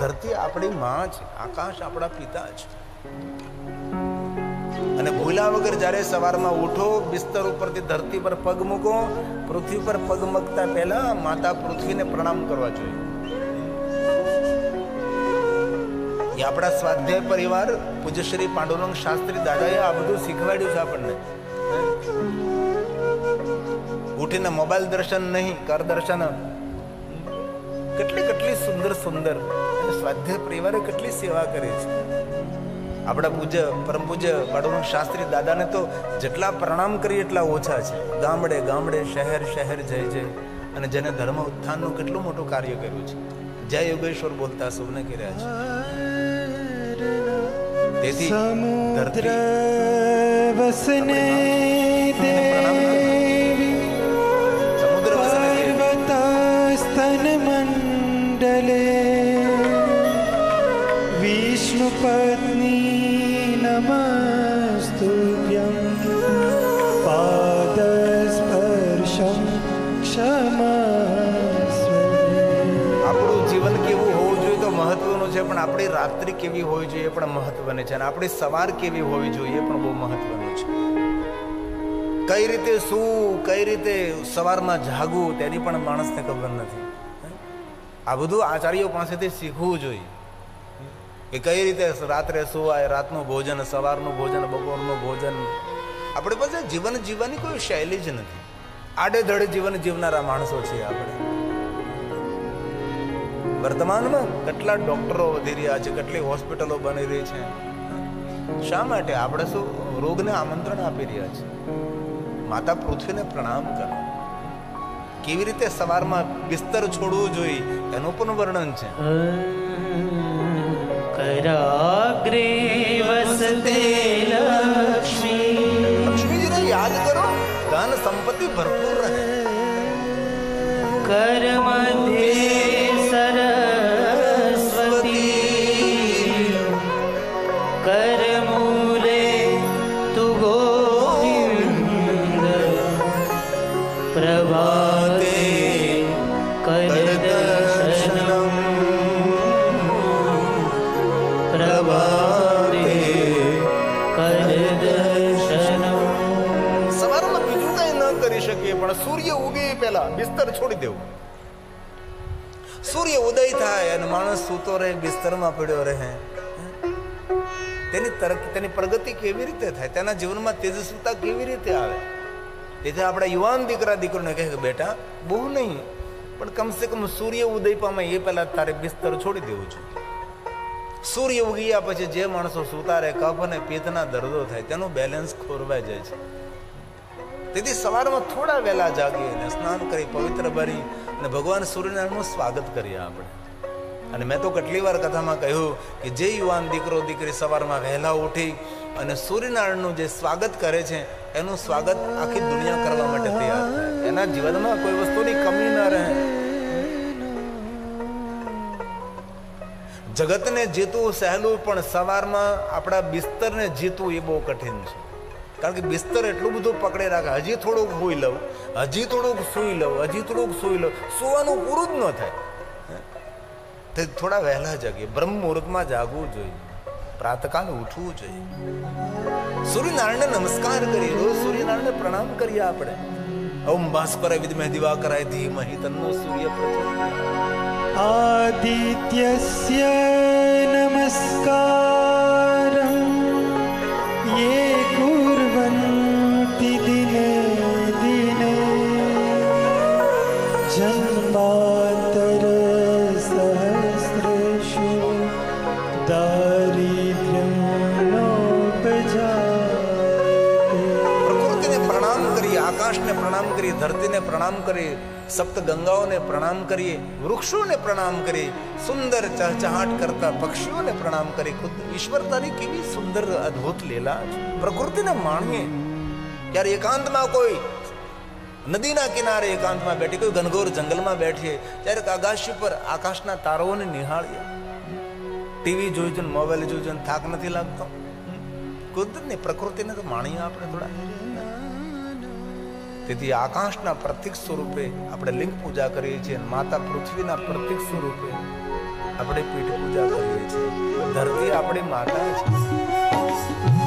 ધરતી આપણી માં છે, આકાશ આપણા પિતા છે. અને ભૂલા વગર જ્યારે સવારમાં ઉઠો, બિસ્તર ઉપરથી ધરતી પર પગ મૂકો, પૃથ્વી પર પગ મૂકતા પહેલા માતા પૃથ્વીને પ્રણામ કરવા જોઈએ. આપણા સ્વાધ્યાય પરિવાર, પૂજ્યશ્રી પાંડુરંગ શાસ્ત્રી દાદાએ આ બધું શીખવાડ્યું છે આપણને. ઉઠીને મોબાઈલ દર્શન નહીં કર દર્શન કેટલી કેટલી સુંદર સુંદર અને સ્વાધ્યાય પરિવારે કેટલી સેવા કરી છે. આપણા પૂજ્ય પરમ પૂજ્ય પાંડુરંગ શાસ્ત્રી દાદાને તો જેટલા પ્રણામ કરીએ એટલા ઓછા છે. ગામડે ગામડે શહેર શહેર જય જય. અને જેને ધર્મ ઉત્થાનનું કેટલું મોટું કાર્ય કર્યું છે. જય યોગેશ્વર બોલતા સૌને કર્યા છે. તેથી ધરતી વસને દેવી વિષ્ણુ પત્ની નમસ્તુભ્યં પાદસ્પર્શમ ક્ષમસ્વ આપણું જીવન કેવું હોવું જોઈએ તો મહત્વનું છે, પણ આપણી રાત્રિ કેવી હોવી જોઈએ એ પણ મહત્વની છે અને આપણી સવાર કેવી હોવી જોઈએ એ પણ બહુ મહત્વનું છે. કઈ રીતે શું કઈ રીતે સવારમાં જાગવું તેની પણ માણસને ખબર નથી. આ બધું આચાર્યો પાસેથી શીખવું જોઈએ. કે કઈ રીતે રાત્રે સુવાય, રાતનું ભોજન, સવારનું ભોજન, બપોરનું ભોજન. આપણે પાસે જીવન જીવવાની કોઈ શૈલી જ નથી. આડેધડે જીવન જીવનારા માણસો છીએ આપણે. વર્તમાનમાં કેટલા ડોક્ટરો વધી રહ્યા છે, કેટલી હોસ્પિટલો બની રહી છે. શા માટે? આપણે શું રોગને આમંત્રણ આપી રહ્યા છે માતા પૃથ્વીને પ્રણામ કરો. કેવી રીતે સવારમાં બિસ્તર છોડવું જોઈએ? એનું પણ વર્ણન છે. કરાગ્રે વસતે લક્ષ્મી. યાદ કરો ધન સંપત્તિ ભરપૂર રહે. કર્મ ધ્યેય પહેલા બિસ્તર છોડી દેવું. સૂર્ય ઉદય થાય અને માણસ સૂતો રહે, બિસ્તરમાં પડ્યો રહે. તેની તરક, તેની પ્રગતિ કેવી રીતે થાય? તેના જીવનમાં તેજસ્વીતા કેવી રીતે આવે? તેથી આપણા યુવાન દીકરા દીકરોને કહે કે બેટા, બહુ નહીં, પણ કમસે કમ સૂર્ય ઉદય પામે એ પહેલા તારે બિસ્તર છોડી દેવું જોઈએ સૂર્ય ઉગી પછી જે માણસો સુતારે કફ અને પિત્તના દર્દો થાય, તેનું બેલેન્સ ખોરવાઈ જાય છે. તેથી સવારમાં થોડા વહેલા જાગીએ અને સ્નાન કરી પવિત્ર ભરી અને ભગવાન સૂર્યનારાયણનું સ્વાગત કરીએ આપણે. અને મેં તો કેટલી વાર કથામાં કહ્યું કે જે યુવાન દીકરો, દીકરી સવારમાં વહેલા ઉઠી અને સૂર્યનારાયણનું જે સ્વાગત કરે છે, એનું સ્વાગત આખી દુનિયા કરવા માટે તૈયાર થાય. એના જીવનમાં કોઈ વસ્તુની કમી ન રહે. જગતને જીતવું સહેલું, પણ સવારમાં આપણા બિસ્તરને જીતવું એ બહુ કઠિન છે. કારણ કે બિસ્તર એટલું બધું પકડે રાખે. હજી થોડુંક સુઈ લઉં, હજી થોડુંક સૂઈ લઉં, હજી થોડુંક સૂઈ લઉં. સૂવાનું પૂરું જ ન થાય. તે થોડા વહેલા જાગીએ. બ્રહ્મ મુહૂર્તમાં જાગવું જોઈએ. પ્રાતકાલ ઉઠવું જોઈએ. સૂર્યનારાયણને નમસ્કાર કરીએ. રોજ સૂર્યનારાયણને પ્રણામ કરીએ આપણે. ઓમ ભાસ્કરાય વિદ્મહે કરાય ધીમહિ તન્નો સૂર્ય પ્રચોદયાત આદિત્યસ્ય નમસ્કાર. जन्मान्तर सहस्रेषु दारिद्र्यं नोपजाते પ્રકૃતિને પ્રણામ કરીએ આકાશને પ્રણામ કરીએ ધરતીને પ્રણામ કરીએ સપ્ત ગંગાઓને પ્રણામ કરીએ વૃક્ષોને પ્રણામ કરીએ સુંદર ચહચહાટ કરતા પક્ષીઓને પ્રણામ કરી ખુદ ઈશ્વરતાની કેવી સુંદર અદ્ભુત લીલા છે પ્રકૃતિને માણીએ ત્યારે એકાંતમાં કોઈ નદીના કિનારે એકાંતમાં બેઠી, કોઈ ઘનઘોર જંગલમાં બેઠીએ ત્યારે આકાશ પર આકાશના તારાઓને નિહાળીએ ટીવી જોઈ જોઈને મોબાઈલ જોઈ જોઈને થાક નથી લાગતો? કુદરતની પ્રકૃતિને તો માણીએ આપણે થોડા. તેથી આકાશના પ્રતિક સ્વરૂપે આપણે લિંગ પૂજા કરીએ છીએ માતા પૃથ્વીના પ્રતિક સ્વરૂપે આપણે પીઠ પૂજા કરીએ છીએ. ધરતી આપણી માતા છે.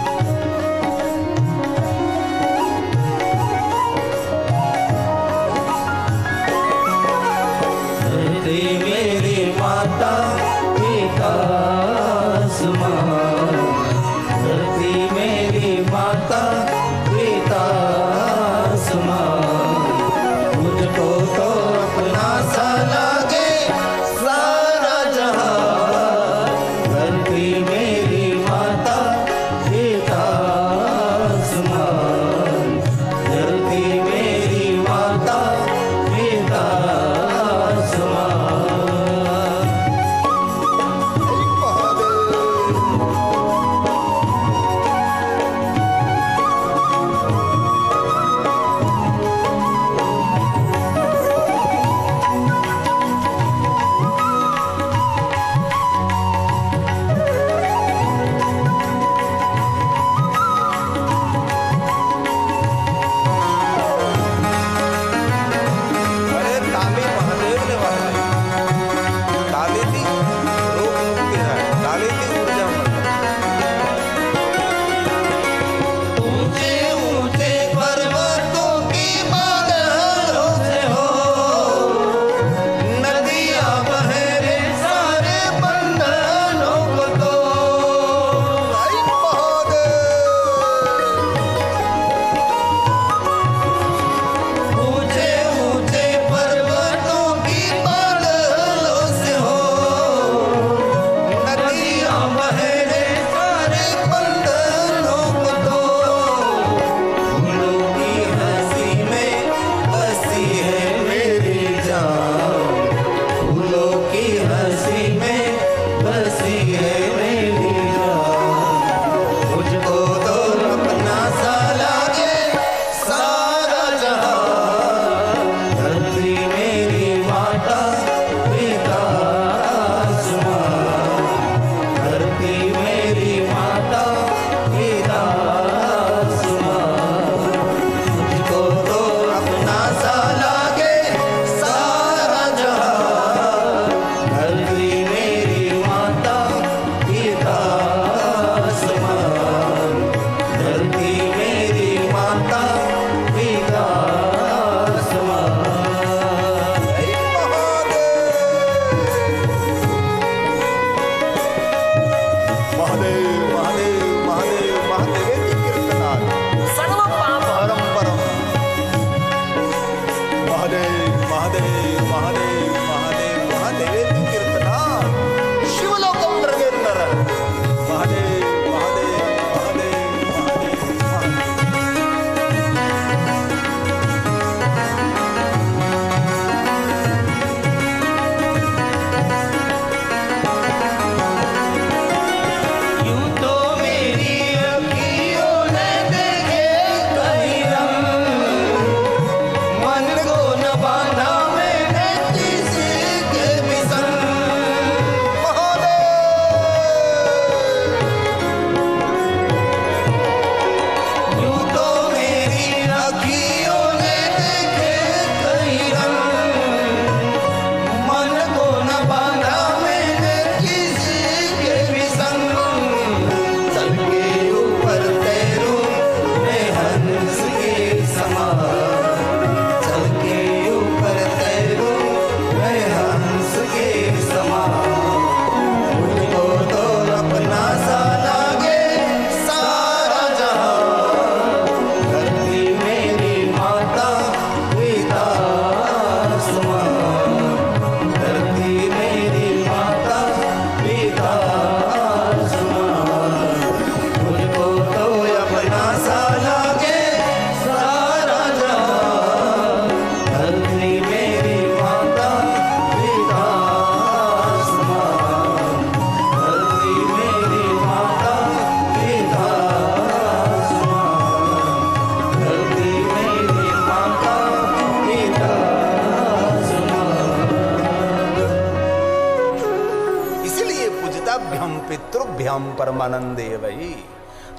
અમ પરમાનંદે ભાઈ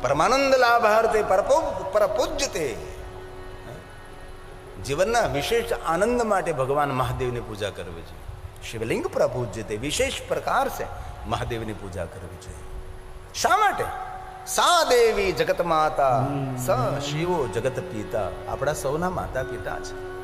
પરમાનંદ લાભાર્થે પરપૂજ્યતે. જીવનના વિશેષ આનંદ માટે ભગવાન મહાદેવની પૂજા કરવી છે. શિવલિંગ પ્રપૂજ્યતે વિશેષ પ્રકાર છે મહાદેવની પૂજા કરવી છે. શા માટે? સા દેવી જગત માતા. સ શિવો જગત પિતા. આપણા સૌના માતા પિતા છે.